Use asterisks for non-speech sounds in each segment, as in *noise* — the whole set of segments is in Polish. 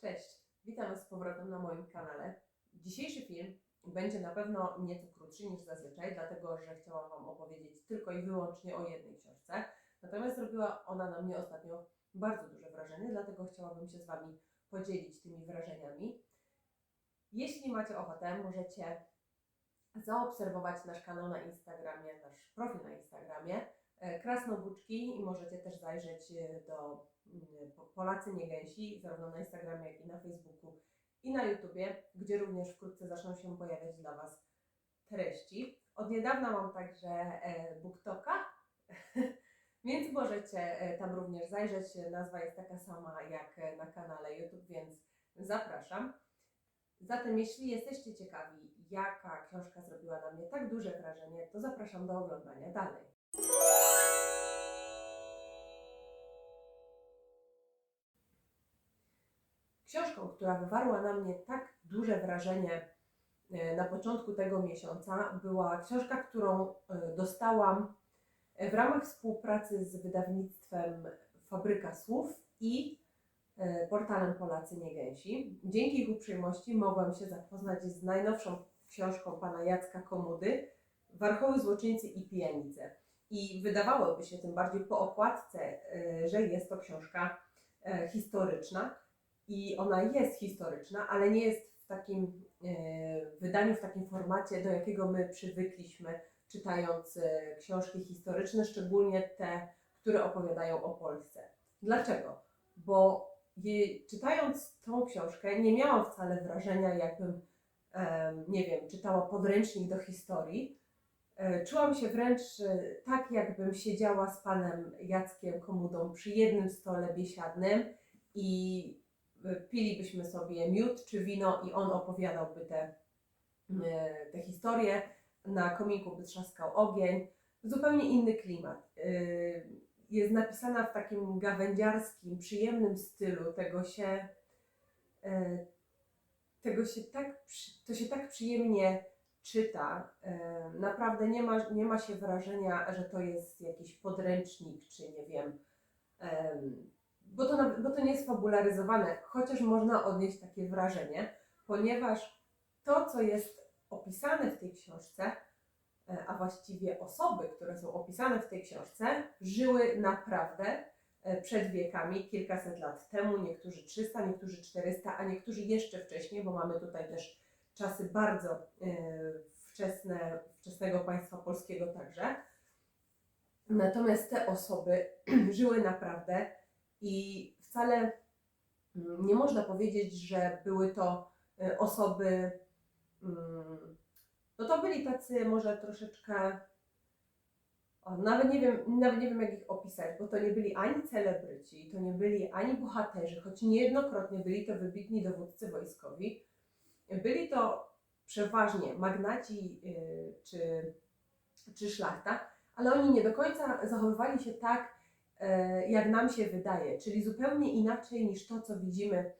Cześć, witam z powrotem na moim kanale. Dzisiejszy film będzie na pewno nieco krótszy niż zazwyczaj, dlatego że chciałam Wam opowiedzieć tylko i wyłącznie o jednej książce. Natomiast zrobiła ona na mnie ostatnio bardzo duże wrażenie, dlatego chciałabym się z Wami podzielić tymi wrażeniami. Jeśli macie ochotę, możecie zaobserwować nasz kanał na Instagramie, nasz profil na Instagramie e, Krasnobuczki i możecie też zajrzeć e, do mm, Po- Polacy Nie Gęsi, zarówno na Instagramie, jak i na Facebooku i na YouTubie, gdzie również wkrótce zaczną się pojawiać dla Was treści. Od niedawna mam także e, BookToka, *laughs* więc możecie tam również zajrzeć. Nazwa jest taka sama jak na kanale YouTube, więc zapraszam. Zatem jeśli jesteście ciekawi, jaka książka zrobiła na mnie tak duże wrażenie, to zapraszam do oglądania dalej. Książką, która wywarła na mnie tak duże wrażenie e, na początku tego miesiąca, była książka, którą e, dostałam e, w ramach współpracy z wydawnictwem Fabryka Słów i portalem Polacy Nie Gęsi. Dzięki ich uprzejmości mogłam się zapoznać z najnowszą książką pana Jacka Komudy Warchoły Złoczyńcy i Pijanice. I wydawałoby się tym bardziej po okładce, że jest to książka historyczna. I ona jest historyczna, ale nie jest w takim e, wydaniu, w takim formacie, do jakiego my przywykliśmy, czytając e, książki historyczne, szczególnie te, które opowiadają o Polsce. Dlaczego? Bo je, czytając tą książkę, nie miałam wcale wrażenia, jakbym, em, nie wiem, czytała podręcznik do historii. E, Czułam się wręcz e, tak, jakbym siedziała z panem Jackiem Komudą przy jednym stole biesiadnym i e, pilibyśmy sobie miód czy wino i on opowiadałby te, e, te historie. Na kominku by trzaskał ogień. Zupełnie inny klimat. E, Jest napisana w takim gawędziarskim, przyjemnym stylu. Tego się, tego się tak, to się tak przyjemnie czyta. Naprawdę nie ma, nie ma się wrażenia, że to jest jakiś podręcznik, czy nie wiem, em, bo to, bo to nie jest fabularyzowane, chociaż można odnieść takie wrażenie, ponieważ to, co jest opisane w tej książce, e, a właściwie osoby, które są opisane w tej książce, żyły naprawdę e, przed wiekami, kilkaset lat temu, niektórzy 300, niektórzy 400, a niektórzy jeszcze wcześniej, bo mamy tutaj też czasy bardzo e, wczesne, wczesnego państwa polskiego także. Natomiast te osoby *clears throat* żyły naprawdę i wcale mm, nie można powiedzieć, że były to e, osoby, mm, no to byli tacy może troszeczkę, o, nawet, nie wiem, nawet nie wiem jak ich opisać, bo to nie byli ani celebryci, to nie byli ani bohaterzy, choć niejednokrotnie byli to wybitni dowódcy wojskowi. Byli to przeważnie magnaci y, czy, czy szlachta, ale oni nie do końca zachowywali się tak, jak nam się wydaje, czyli zupełnie inaczej niż to, co widzimy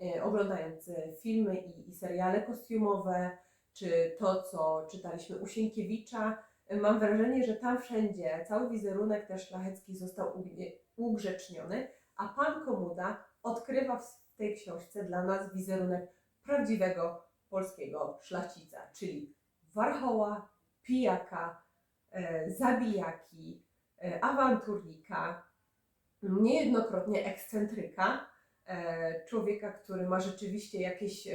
e, oglądając e, filmy i, i seriale kostiumowe, czy to, co czytaliśmy u Sienkiewicza. E, Mam wrażenie, że tam wszędzie cały wizerunek też szlachecki został ugrzeczniony, a pan Komuda odkrywa w tej książce dla nas wizerunek prawdziwego polskiego szlachcica, czyli warchoła, pijaka, e, zabijaki, e, awanturnika, niejednokrotnie ekscentryka, e, człowieka, który ma rzeczywiście jakieś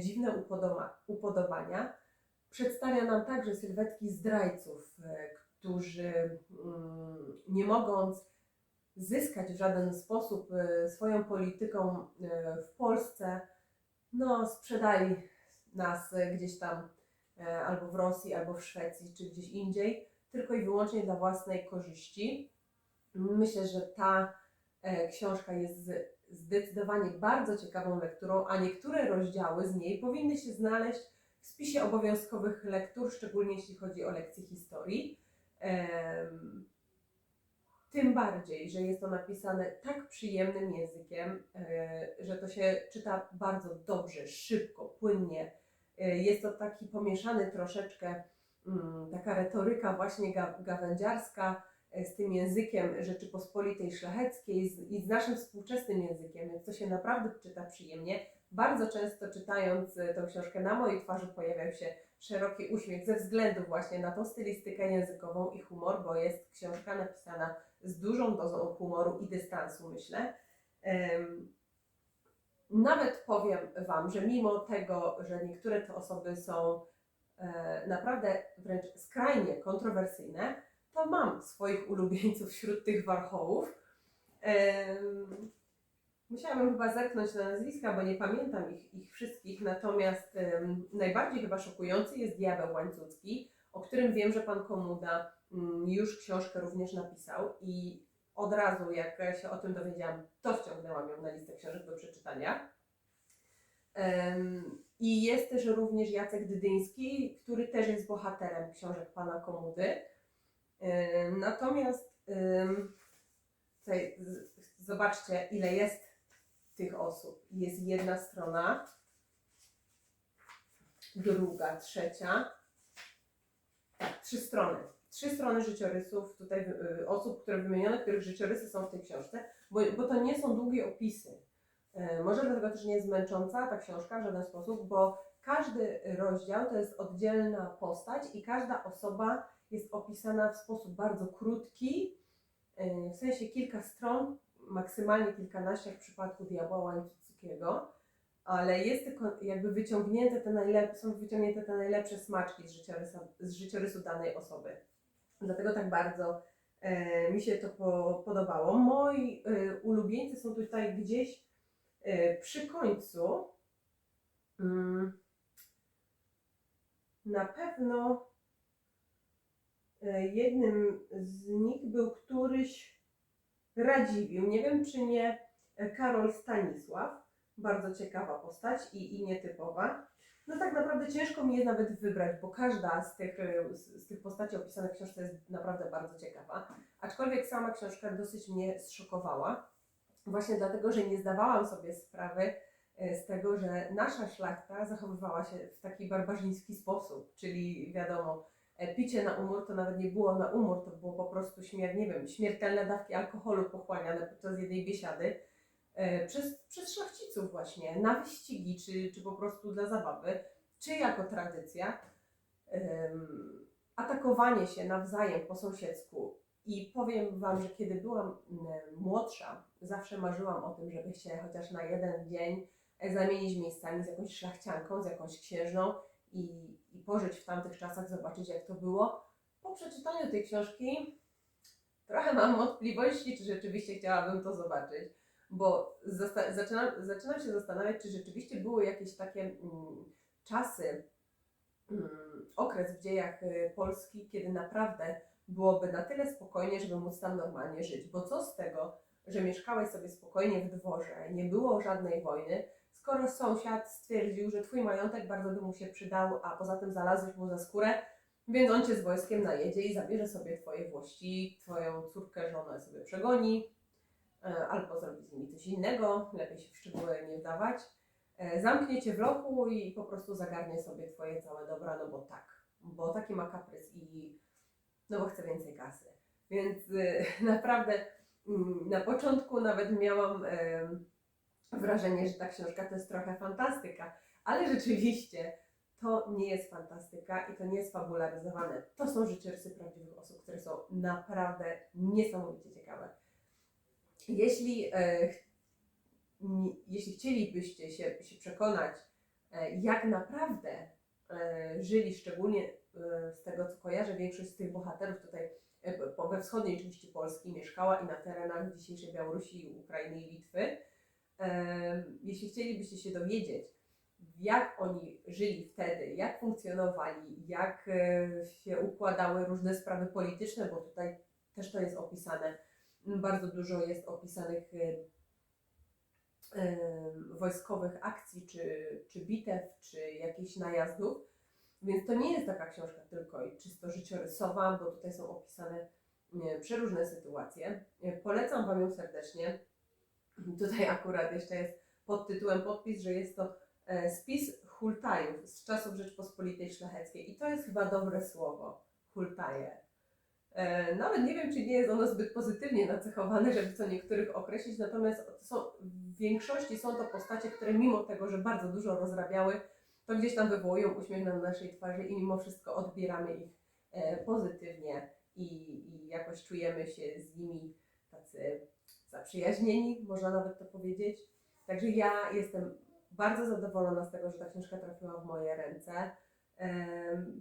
dziwne upodoba, upodobania. Przedstawia nam także sylwetki zdrajców, e, którzy mm, nie mogąc zyskać w żaden sposób e, swoją polityką w Polsce, no sprzedali nas gdzieś tam albo w Rosji, albo w Szwecji, czy gdzieś indziej, tylko i wyłącznie dla własnej korzyści. Myślę, że ta e, książka jest zdecydowanie bardzo ciekawą lekturą, a niektóre rozdziały z niej powinny się znaleźć w spisie obowiązkowych lektur, szczególnie jeśli chodzi o lekcje historii. Tym bardziej, że jest to napisane tak przyjemnym językiem, e, że to się czyta bardzo dobrze, szybko, płynnie. E, Jest to taki pomieszany troszeczkę, mm, taka retoryka właśnie ga- gawędziarska z tym językiem Rzeczypospolitej Szlacheckiej i z naszym współczesnym językiem, więc to się naprawdę czyta przyjemnie. Bardzo często czytając e, tą książkę na mojej twarzy pojawiał się szeroki uśmiech ze względu właśnie na tą stylistykę językową i humor, bo jest książka napisana z dużą dozą humoru i dystansu, myślę. Nawet powiem Wam, że mimo tego, że niektóre te osoby są e, naprawdę wręcz skrajnie kontrowersyjne, mam swoich ulubieńców wśród tych warchołów. Musiałabym chyba zerknąć na nazwiska, bo nie pamiętam ich, ich wszystkich, natomiast najbardziej chyba szokujący jest Diabeł Łańcucki, o którym wiem, że Pan Komuda mm, już książkę również napisał i od razu jak się o tym dowiedziałam, to wciągnęłam ją na listę książek do przeczytania. I jest też również Jacek Dydyński, który też jest bohaterem książek Pana Komudy. Natomiast tutaj zobaczcie, ile jest tych osób. Jest jedna strona, druga, trzecia. Tak, trzy strony. Trzy strony życiorysów tutaj y, osób, które wymienione, których życiorysy są w tej książce, bo, bo to nie są długie opisy. E, Może dlatego też nie jest męcząca ta książka w żaden sposób, bo każdy rozdział to jest oddzielna postać i każda osoba jest opisana w sposób bardzo krótki, e, w sensie kilka stron, maksymalnie kilkanaście w przypadku Diabła Łańcuckiego, ale jest tylko jakby wyciągnięte te najlep- są wyciągnięte te najlepsze smaczki z życiorysu, z życiorysu danej osoby. Dlatego tak bardzo e, mi się to po, podobało. Moi e, ulubieńcy są tutaj gdzieś e, przy końcu. Mm, na pewno jednym z nich był któryś Radziwiłł. Nie wiem, czy nie e, Karol Stanisław. Bardzo ciekawa postać i, i nietypowa. No tak naprawdę ciężko mi je nawet wybrać, bo każda z tych, e, z, tych postaci opisanych w książce jest naprawdę bardzo ciekawa. Aczkolwiek sama książka dosyć mnie zszokowała. Właśnie dlatego, że nie zdawałam sobie sprawy e, z tego, że nasza szlachta zachowywała się w taki barbarzyński sposób, czyli wiadomo, e, picie na umór to nawet nie było na umór, to było po prostu śmier- nie wiem, śmiertelne dawki alkoholu pochłaniane podczas jednej biesiady e, przez, przez szlachciców właśnie, na wyścigi, czy, czy po prostu dla zabawy, czy jako tradycja. Atakowanie się nawzajem po sąsiedzku. I powiem Wam, że kiedy byłam młodsza, zawsze marzyłam o tym, żeby się chociaż na jeden dzień e, zamienić miejscami z jakąś szlachcianką, z jakąś księżną i, i pożyć w tamtych czasach, zobaczyć jak to było. Po przeczytaniu tej książki trochę mam wątpliwości, czy rzeczywiście chciałabym to zobaczyć, bo zaczynam, zaczynam się zastanawiać, czy rzeczywiście były jakieś takie mm, czasy, mm, okres w dziejach y, Polski, kiedy naprawdę byłoby na tyle spokojnie, żeby móc tam normalnie żyć. Bo co z tego, że mieszkałeś sobie spokojnie w dworze, nie było żadnej wojny, skoro sąsiad stwierdził, że twój majątek bardzo by mu się przydał, a poza tym znalazłeś mu za skórę, więc on cię z wojskiem najedzie i zabierze sobie twoje włości, twoją córkę, żonę sobie przegoni, e, albo zrobi z nimi coś innego, lepiej się w szczegóły nie wdawać. E, Zamknie cię w lochu i po prostu zagarnie sobie twoje całe dobra, no bo tak, bo taki ma kaprys i no bo chce więcej kasy. Więc y, *laughs* naprawdę mm, na początku nawet miałam wrażenie, że ta książka to jest trochę fantastyka, ale rzeczywiście to nie jest fantastyka i to nie jest fabularyzowane. To są życiorysy prawdziwych osób, które są naprawdę niesamowicie ciekawe. Jeśli, e, jeśli chcielibyście się, się przekonać, e, jak naprawdę e, żyli, szczególnie e, z tego co kojarzę, większość z tych bohaterów tutaj e, we wschodniej części Polski mieszkała i na terenach dzisiejszej Białorusi, Ukrainy i Litwy. Jeśli chcielibyście się dowiedzieć, jak oni żyli wtedy, jak funkcjonowali, jak e, się układały różne sprawy polityczne, bo tutaj też to jest opisane. Bardzo dużo jest opisanych e, wojskowych akcji, czy, czy bitew, czy jakichś najazdów. Więc to nie jest taka książka tylko i czysto życiorysowa, bo tutaj są opisane przeróżne sytuacje. Polecam Wam ją serdecznie. *laughs* Tutaj akurat jeszcze jest pod tytułem podpis, że jest to e, spis hultajów z czasów Rzeczpospolitej Szlacheckiej. I to jest chyba dobre słowo. Hultaje. E, Nawet nie wiem, czy nie jest ono zbyt pozytywnie nacechowane, żeby co niektórych określić, natomiast to są, w większości są to postacie, które mimo tego, że bardzo dużo rozrabiały, to gdzieś tam wywołują uśmiech na naszej twarzy i mimo wszystko odbieramy ich e, pozytywnie i, i jakoś czujemy się z nimi tacy zaprzyjaźnieni, można nawet to powiedzieć. Także ja jestem bardzo zadowolona z tego, że ta książka trafiła w moje ręce.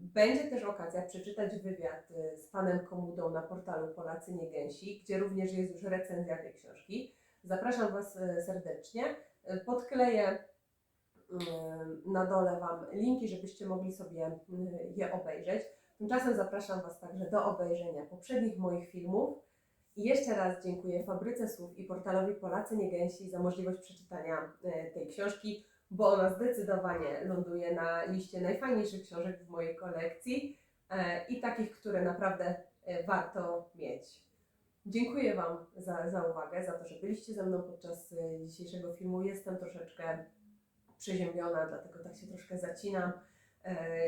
Będzie też okazja przeczytać wywiad y, z panem Komudą na portalu Polacy Nie Gęsi, gdzie również jest już recenzja tej książki. Zapraszam Was y, serdecznie. Y, Podkleję na dole Wam linki, żebyście mogli sobie je obejrzeć. Tymczasem zapraszam Was także do obejrzenia poprzednich moich filmów. I jeszcze raz dziękuję Fabryce Słów i portalowi Polacy Nie Gęsi za możliwość przeczytania y, tej książki bo ona zdecydowanie ląduje na liście najfajniejszych książek w mojej kolekcji e, i takich, które naprawdę e, warto mieć. Dziękuję Wam za, za uwagę, za to, że byliście ze mną podczas e, dzisiejszego filmu. Jestem troszeczkę przeziębiona, dlatego tak się troszkę zacinam. E,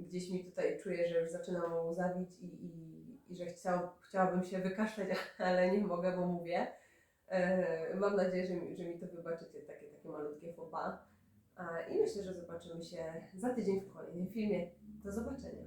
Gdzieś mi tutaj czuję, że już zaczynam łzawić i, i, i że chciał, chciałabym się wykaszleć, *laughs* ale nie mogę, bo mówię. E, Mam nadzieję, że mi, że mi to wybaczycie, takie, takie malutkie faux pas. A, I myślę, że zobaczymy się za tydzień w kolejnym filmie. Do zobaczenia.